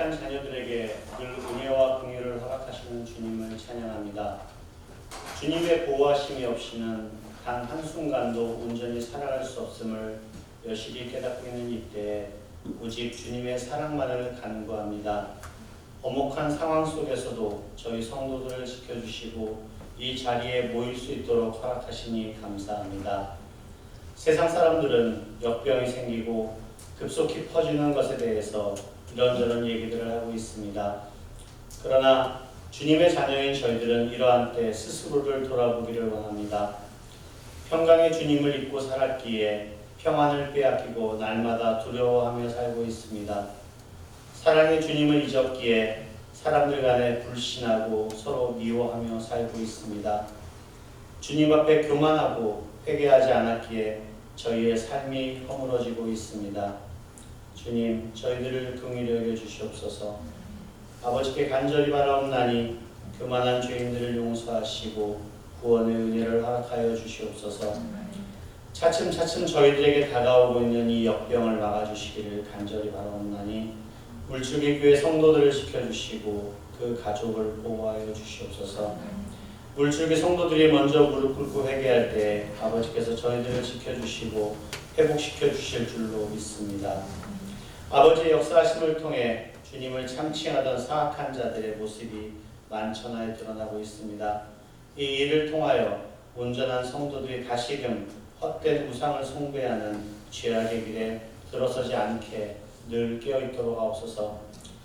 연약한 자녀들에게 늘 은혜와 긍휼을 허락하시는 주님을 찬양합니다. 주님의 보호하심이 없이는 단 한순간도 온전히 살아갈 수 없음을 여실히 깨닫고 있는 이때에 오직 주님의 사랑만을 간구합니다. 엄혹한 상황 속에서도 저희 성도들을 지켜주시고 이 자리에 모일 수 있도록 허락하시니 감사합니다. 세상 사람들은 역병이 생기고 급속히 퍼지는 것에 대해서 이런저런 얘기들을 하고 있습니다. 그러나 주님의 자녀인 저희들은 이러한 때 스스로를 돌아보기를 원합니다. 평강의 주님을 잊고 살았기에 평안을 빼앗기고 날마다 두려워하며 살고 있습니다. 사랑의 주님을 잊었기에 사람들 간에 불신하고 서로 미워하며 살고 있습니다. 주님 앞에 교만하고 회개하지 않았기에 저희의 삶이 허물어지고 있습니다. 주님, 저희들을 긍휼히 여겨 주시옵소서. 아버지께 간절히 바라옵나니 교만한 죄인들을 용서하시고 구원의 은혜를 허락하여 주시옵소서. 차츰차츰 저희들에게 다가오고 있는 이 역병을 막아주시기를 간절히 바라옵나니 물줄기 교회 성도들을 지켜주시고 그 가족을 보호하여 주시옵소서. 물줄기 성도들이 먼저 무릎 꿇고 회개할 때 아버지께서 저희들을 지켜주시고 회복시켜 주실 줄로 믿습니다. 아버지의 역사하심을 통해 주님을 참칭하던 사악한 자들의 모습이 만천하에 드러나고 있습니다. 이 일을 통하여 온전한 성도들이 다시금 헛된 우상을 숭배하는 죄악의 길에 들어서지 않게 늘 깨어있도록 하옵소서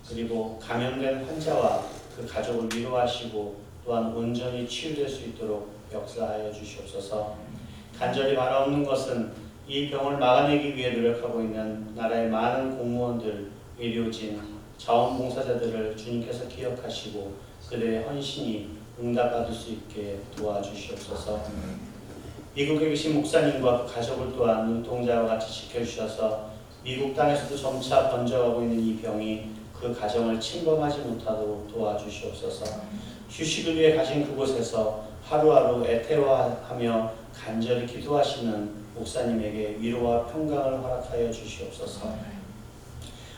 그리고 감염된 환자와 그 가족을 위로하시고 또한 온전히 치유될 수 있도록 역사하여 주시옵소서 간절히 바라옵는 것은 이 병을 막아내기 위해 노력하고 있는 나라의 많은 공무원들, 의료진, 자원봉사자들을 주님께서 기억하시고 그들의 헌신이 응답받을 수 있게 도와주시옵소서. 미국에 계신 목사님과 그 가족을 또한 눈동자와 같이 지켜주셔서 미국 땅에서도 점차 번져가고 있는 이 병이 그 가정을 침범하지 못하도록 도와주시옵소서. 휴식을 위해 가신 그곳에서 하루하루 애태워하며 간절히 기도하시는 목사님에게 위로와 평강을 허락하여 주시옵소서.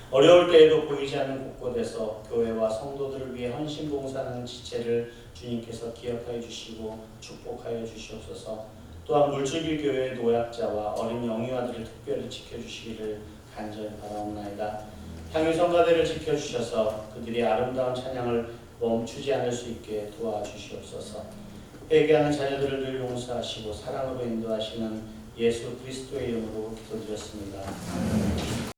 어려울 때에도 보이지 않는 곳곳에서 교회와 성도들을 위해 헌신 봉사하는 지체를 주님께서 기억하여 주시고 축복하여 주시옵소서. 또한 물줄기 교회의 노약자와 어린 영유아들을 특별히 지켜주시기를 간절히 바라옵나이다. 향유 성가대를 지켜주셔서 그들이 아름다운 찬양을 멈추지 않을 수 있게 도와주시옵소서. 회개하는 자녀들을 늘 용서하시고 사랑으로 인도하시는 예수 그리스도의 이름으로 기도드렸습니다.